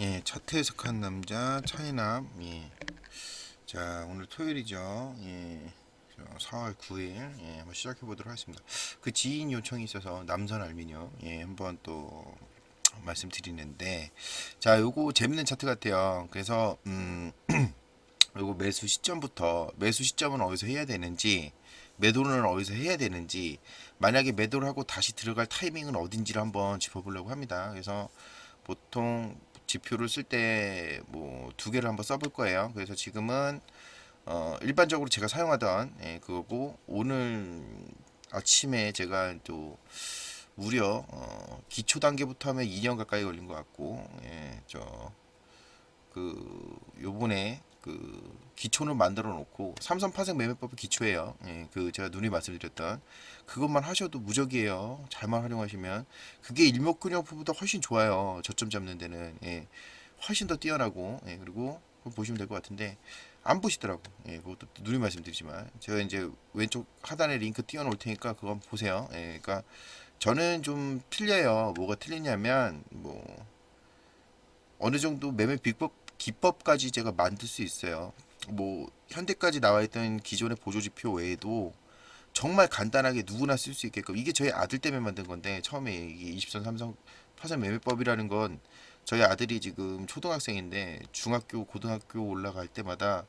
예, 차트 해석한 남자 차이남. 예. 자, 오늘 토요일이죠. 예. 저 4월 9일 예, 한번 시작해 보도록 하겠습니다. 그 지인 요청이 있어서 남선 알미늄 예, 한번 또 말씀드리는데 자, 요거 재밌는 차트 같아요. 그래서 음 요거 매수 시점부터 매수 시점은 어디서 해야 되는지 매도는 어디서 해야 되는지 만약에 매도를 하고 다시 들어갈 타이밍은 어딘지를 한번 짚어보려고 합니다. 그래서 보통 지표를 쓸 때 뭐 두 개를 한번 써볼 거예요. 그래서 지금은 어 일반적으로 제가 사용하던 예, 그거고 오늘 아침에 제가 또 무려 어 기초 단계부터 하면 2년 가까이 걸린 것 같고 예, 저 그 요번에 그 기초를 만들어 놓고 삼선 파생 매매법이 기초예요. 예, 그 제가 눈이 말씀드렸던 그것만 하셔도 무적이에요. 잘만 활용하시면 그게 일목균형법보다 훨씬 좋아요. 저점 잡는 데는 예, 훨씬 더 뛰어나고 예, 그리고 보시면 될 것 같은데 안 보시더라고. 예, 그것도 눈이 말씀드리지만 제가 이제 왼쪽 하단에 링크 띄워놓을 테니까 그거 한번 보세요. 예, 그러니까 저는 좀 틀려요. 뭐가 틀리냐면 뭐 어느 정도 매매 비법 기법까지 제가 만들 수 있어요. 뭐 현대까지 나와 있던 기존의 보조 지표 외에도 정말 간단하게 누구나 쓸 수 있게끔 이게 저희 아들 때문에 만든 건데 처음에 이게 20선 삼성 파산 매매법이라는 건 저희 아들이 지금 초등학생인데 중학교 고등학교 올라갈 때마다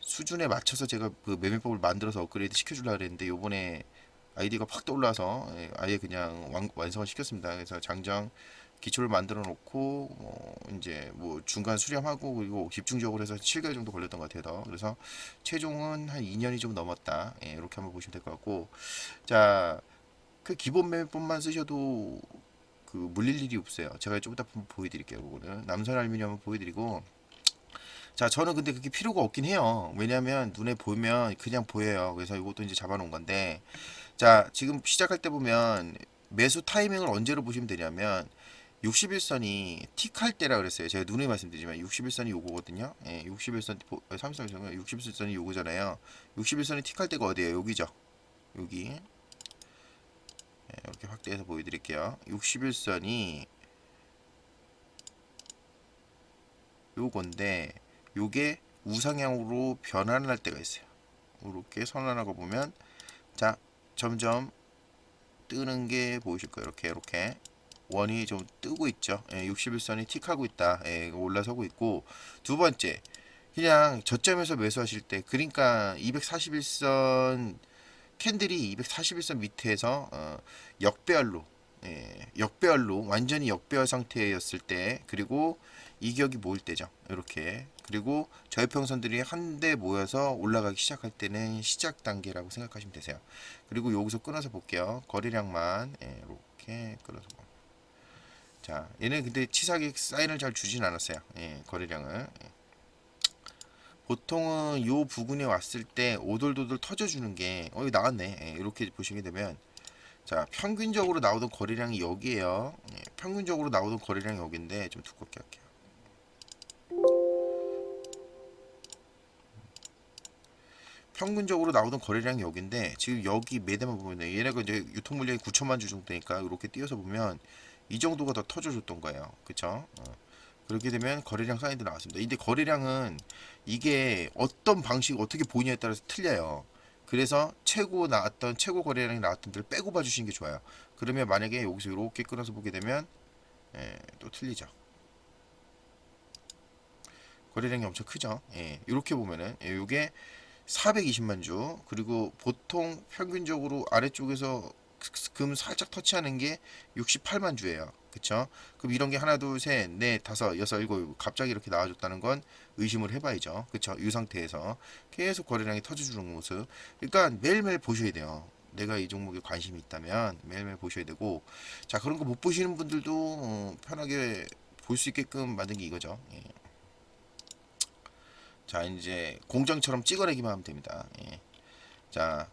수준에 맞춰서 제가 그 매매법을 만들어서 업그레이드 시켜주려고 그랬는데 요번에 아이디가 팍 떠올라서 예, 아예 그냥 완, 완성을 시켰습니다. 그래서 장정 기초를 만들어 놓고 뭐 이제 뭐 중간 수렴하고 그리고 집중적으로 해서 7개월 정도 걸렸던 것 같아요. 더. 그래서 최종은 한 2년이 좀 넘었다. 예, 이렇게 한번 보시면 될 것 같고 자 그 기본 매매법만 쓰셔도 그 물릴 일이 없어요. 제가 좀 이따 보여드릴게요. 그거는 남선 알미늄 한번 보여드리고 자 저는 근데 그게 필요가 없긴 해요. 왜냐하면 눈에 보면 그냥 보여요. 그래서 이것도 이제 잡아 놓은 건데 자 지금 시작할 때 보면 매수 타이밍을 언제로 보시면 되냐면 61선이 틱할 때라 그랬어요. 제가 눈에 말씀드리지만 61선이 요거거든요. 예, 61선 33선은 61선이 요거잖아요. 61선이 틱할 때가 어디예요? 여기죠. 여기. 예, 이렇게 확대해서 보여 드릴게요. 61선이 요건데 요게 우상향으로 변환을 할 때가 있어요. 이렇게 선언하고 보면 자 점점 뜨는 게 보이실 거예요. 이렇게 이렇게 원이 좀 뜨고 있죠. 예, 61선이 틱하고 있다. 예, 올라서고 있고 두 번째 그냥 저점에서 매수하실 때 그러니까 241선 캔들이 241선 밑에서 어, 역배열로 예, 역배열로 완전히 역배열 상태였을 때 그리고 이격이 모일 때죠. 이렇게 그리고 저해평선들이 한데 모여서 올라가기 시작할 때는 시작 단계라고 생각하시면 되세요. 그리고 여기서 끊어서 볼게요. 거래량만 예, 이렇게 끊어서 보. 자, 얘는 근데 치사하게 사인을 잘 주진 않았어요. 예, 거래량을. 예. 보통은 요 부근에 왔을 때 오돌도돌 터져주는 게, 어, 이거 나왔네. 예, 이렇게 보시게 되면, 자, 평균적으로 나오던 거래량이 여기에요. 예, 평균적으로 나오던 거래량이 여기인데, 좀 두껍게 할게요. 평균적으로 나오던 거래량이 여기인데, 지금 여기 매대만 보면, 얘네가 이제 유통 물량이 9천만 주 정도 되니까, 이렇게 띄어서 보면, 이 정도가 더 터져줬던 거예요. 그쵸? 어. 그렇게 되면 거래량 사인도 나왔습니다. 근데 거래량은 이게 어떤 방식 어떻게 보느냐에 따라서 틀려요. 그래서 최고 나왔던 최고 거래량이 나왔던 데를 빼고 봐주시는 게 좋아요. 그러면 만약에 여기서 이렇게 끊어서 보게 되면 예, 또 틀리죠. 거래량이 엄청 크죠. 예, 이렇게 보면은 예, 이게 420만 주 그리고 보통 평균적으로 아래쪽에서 금 살짝 터치하는 게 68만 주예요. 그쵸? 그럼 이런 게 하나, 둘, 셋, 넷, 다섯, 여섯, 일곱, 갑자기 이렇게 나와줬다는 건 의심을 해봐야죠. 그쵸? 이 상태에서 계속 거래량이 터져주는 모습. 그러니까 매일매일 보셔야 돼요. 내가 이 종목에 관심이 있다면 매일매일 보셔야 되고, 자, 그런 거 못 보시는 분들도 어, 편하게 볼 수 있게끔 만든 게 이거죠. 예. 자, 이제 공장처럼 찍어내기만 하면 됩니다. 예. 자,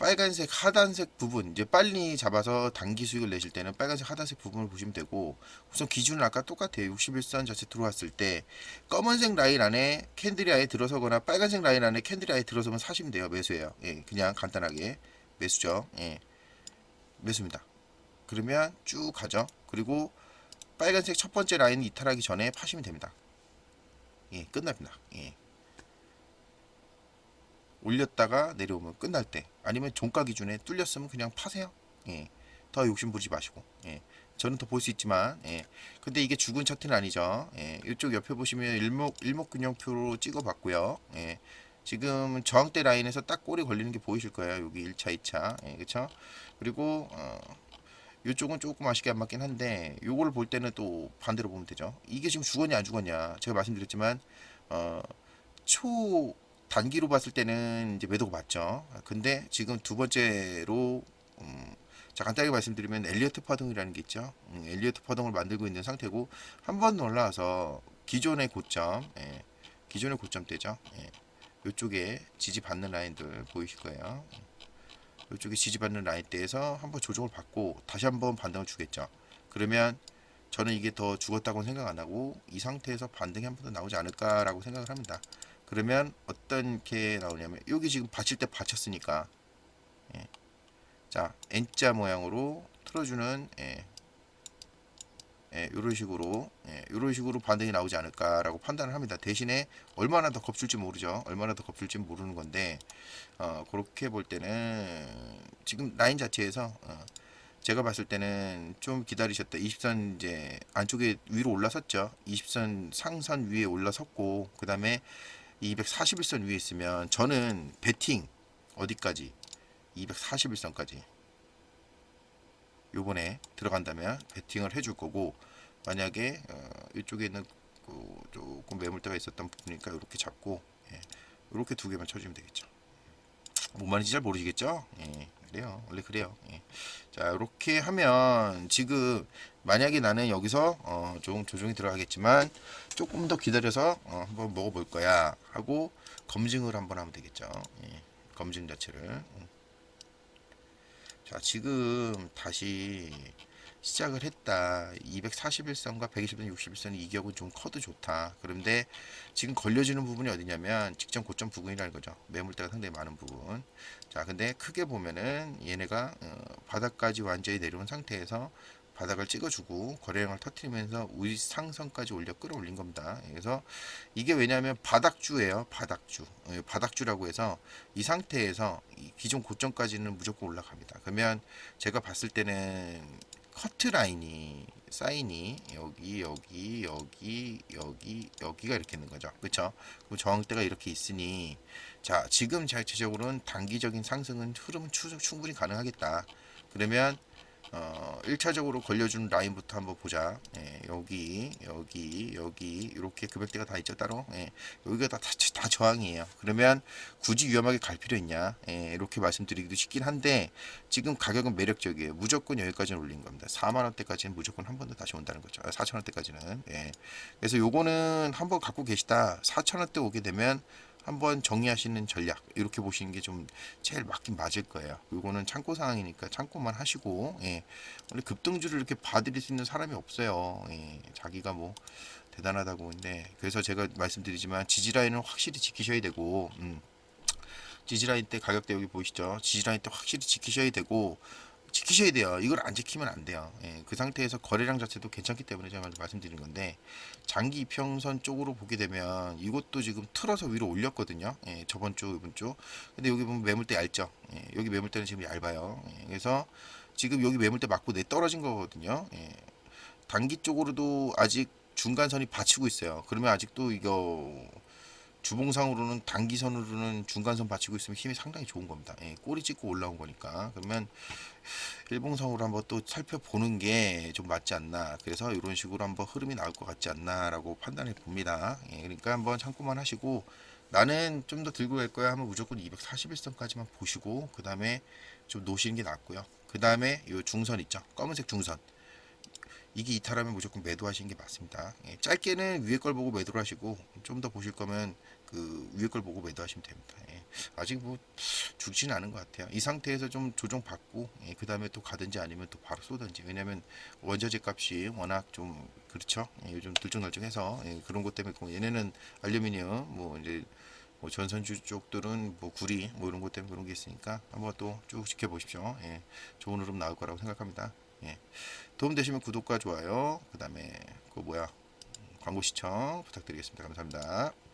빨간색 하단색 부분 이제 빨리 잡아서 단기 수익을 내실 때는 빨간색 하단색 부분을 보시면 되고 우선 기준은 아까 똑같아요 61선 자체 들어왔을 때 검은색 라인 안에 캔들이 아예 들어서거나 빨간색 라인 안에 캔들이 아예 들어서면 사시면 돼요 매수예요 예 그냥 간단하게 매수죠 예 매수입니다 그러면 쭉 가죠 그리고 빨간색 첫 번째 라인 이탈하기 전에 파시면 됩니다. 예, 끝납니다. 예. 올렸다가 내려오면 끝날 때 아니면 종가 기준에 뚫렸으면 그냥 파세요. 예. 더 욕심 부리지 마시고. 예. 저는 더 볼 수 있지만 예. 근데 이게 죽은 차트는 아니죠. 예. 이쪽 옆에 보시면 일목 일목균형표로 찍어 봤고요. 예. 지금 저항대 라인에서 딱 꼬리 걸리는 게 보이실 거예요. 여기 1차, 2차. 예, 그렇죠? 그리고 어 이쪽은 조금 아쉽게 안 맞긴 한데 요거를 볼 때는 또 반대로 보면 되죠. 이게 지금 죽었냐 안 죽었냐 제가 말씀드렸지만 어 초 단기로 봤을 때는 이제 매도가 맞죠. 근데 지금 두 번째로 음, 자 간단하게 말씀드리면 엘리어트 파동이라는 게 있죠. 음, 엘리어트 파동을 만들고 있는 상태고 한 번 올라와서 기존의 고점, 예, 기존의 고점대죠. 예, 이쪽에 지지 받는 라인들 보이실 거예요. 이쪽에 지지받는 라인대에서 한번 조정을 받고 다시 한번 반등을 주겠죠. 그러면 저는 이게 더 죽었다고 생각 안 하고 이 상태에서 반등이 한 번 더 나오지 않을까라고 생각을 합니다. 그러면 어떤 게 나오냐면 여기 지금 받칠 때 받쳤으니까 예. 자 N자 모양으로 틀어주는 예. 예, 이런 식으로 예, 이런 식으로 반등이 나오지 않을까라고 판단을 합니다. 대신에 얼마나 더 겁줄지 모르죠. 얼마나 더 겁줄지 모르는 건데 어, 그렇게 볼 때는 지금 라인 자체에서 어, 제가 봤을 때는 좀 기다리셨다. 20선 이제 안쪽에 위로 올라섰죠. 20선 상선 위에 올라섰고 그 다음에 241선 위에 있으면 저는 배팅 어디까지 241선까지 요번에 들어간다면 배팅을 해줄 거고 만약에 어, 이쪽에 있는 그 조금 매물대가 있었던 부분이니까 이렇게 잡고 예, 이렇게 두 개만 쳐주면 되겠죠. 뭔 말인지 잘 모르시겠죠? 예, 그래요. 원래 그래요. 예. 자, 이렇게 하면 지금 만약에 나는 여기서 어, 좀 조정이 들어가겠지만 조금 더 기다려서 어, 한번 먹어볼 거야 하고 검증을 한번 하면 되겠죠. 예, 검증 자체를. 음. 자, 지금 다시 시작을 했다. 241선과 120선, 61선이 이격은 좀 커도 좋다. 그런데 지금 걸려지는 부분이 어디냐면 직전 고점 부분이라는 거죠. 매물대가 상당히 많은 부분. 자, 근데 크게 보면은 얘네가 어, 바닥까지 완전히 내려온 상태에서 바닥을 찍어주고 거래량을 터트리면서 우리 상선까지 올려 끌어올린 겁니다. 그래서 이게 왜냐하면 바닥주예요. 바닥주. 어, 바닥주라고 해서 이 상태에서 이 기존 고점까지는 무조건 올라갑니다. 그러면 제가 봤을 때는 커트 라인이 사인이 여기 여기 여기 여기 여기가 이렇게 있는 거죠. 그렇죠? 그럼 저항대가 이렇게 있으니 자 지금 자체적으로는 단기적인 상승은 흐름은 추- 충분히 가능하겠다. 그러면 어 1차적으로 걸려준 라인부터 한번 보자. 예, 여기 여기 여기 이렇게 금액대가 다 있죠 따로. 예, 여기가 다, 다, 다 저항이에요. 그러면 굳이 위험하게 갈 필요 있냐? 예, 이렇게 말씀드리기도 쉽긴 한데 지금 가격은 매력적이에요. 무조건 여기까지는 올린 겁니다. 4만 원대까지는 무조건 한 번 더 다시 온다는 거죠. 4천 원대까지는. 예. 그래서 요거는 한번 갖고 계시다. 4천 원대 오게 되면 한번 정리하시는 전략 이렇게 보시는 게 좀 제일 맞긴 맞을 거예요. 요거는 참고 상황이니까 참고만 하시고 예. 원래 급등주를 이렇게 봐드릴 수 있는 사람이 없어요. 예. 자기가 뭐 대단하다고 근데 그래서 제가 말씀드리지만 지지라인은 확실히 지키셔야 되고 음. 지지라인 때 가격대 여기 보이시죠? 지지라인 때 확실히 지키셔야 되고 지키셔야 돼요. 이걸 안 지키면 안 돼요. 예, 그 상태에서 거래량 자체도 괜찮기 때문에 제가 말씀드린 건데 장기 이평선 쪽으로 보게 되면 이것도 지금 틀어서 위로 올렸거든요. 예, 저번 주 이번 주. 근데 여기 보면 매물대 얇죠. 예, 여기 매물대는 지금 얇아요. 예, 그래서 지금 여기 매물대 맞고 내 떨어진 거거든요. 예, 단기 쪽으로도 아직 중간선이 받치고 있어요. 그러면 아직도 이거 주봉상으로는 단기선으로는 중간선 받치고 있으면 힘이 상당히 좋은 겁니다. 예, 꼬리 찍고 올라온 거니까. 그러면 일봉상으로 한번 또 살펴보는 게 좀 맞지 않나. 그래서 이런 식으로 한번 흐름이 나올 것 같지 않나라고 판단해 봅니다. 예, 그러니까 한번 참고만 하시고 나는 좀 더 들고 갈 거야 하면 무조건 241선까지만 보시고 그 다음에 좀 놓으시는 게 낫고요. 그 다음에 이 중선 있죠. 검은색 중선. 이게 이탈하면 무조건 매도하시는 게 맞습니다. 예, 짧게는 위에 걸 보고 매도를 하시고 좀 더 보실 거면 그 위에 걸 보고 매도하시면 됩니다. 예, 아직 뭐 죽지는 않은 것 같아요. 이 상태에서 좀 조정 받고 예, 그 다음에 또 가든지 아니면 또 바로 쏘든지 왜냐면 원자재 값이 워낙 좀 그렇죠. 예, 요즘 들쭉날쭉해서 예, 그런 것 때문에 그 얘네는 알루미늄 뭐 이제 뭐 전선주 쪽들은 뭐 구리 뭐 이런 것 때문에 그런 게 있으니까 한번 또 쭉 지켜보십시오. 예, 좋은 흐름 나올 거라고 생각합니다. 예. 도움 되시면 구독과 좋아요, 그 다음에 그 뭐야 광고 시청 부탁드리겠습니다. 감사합니다.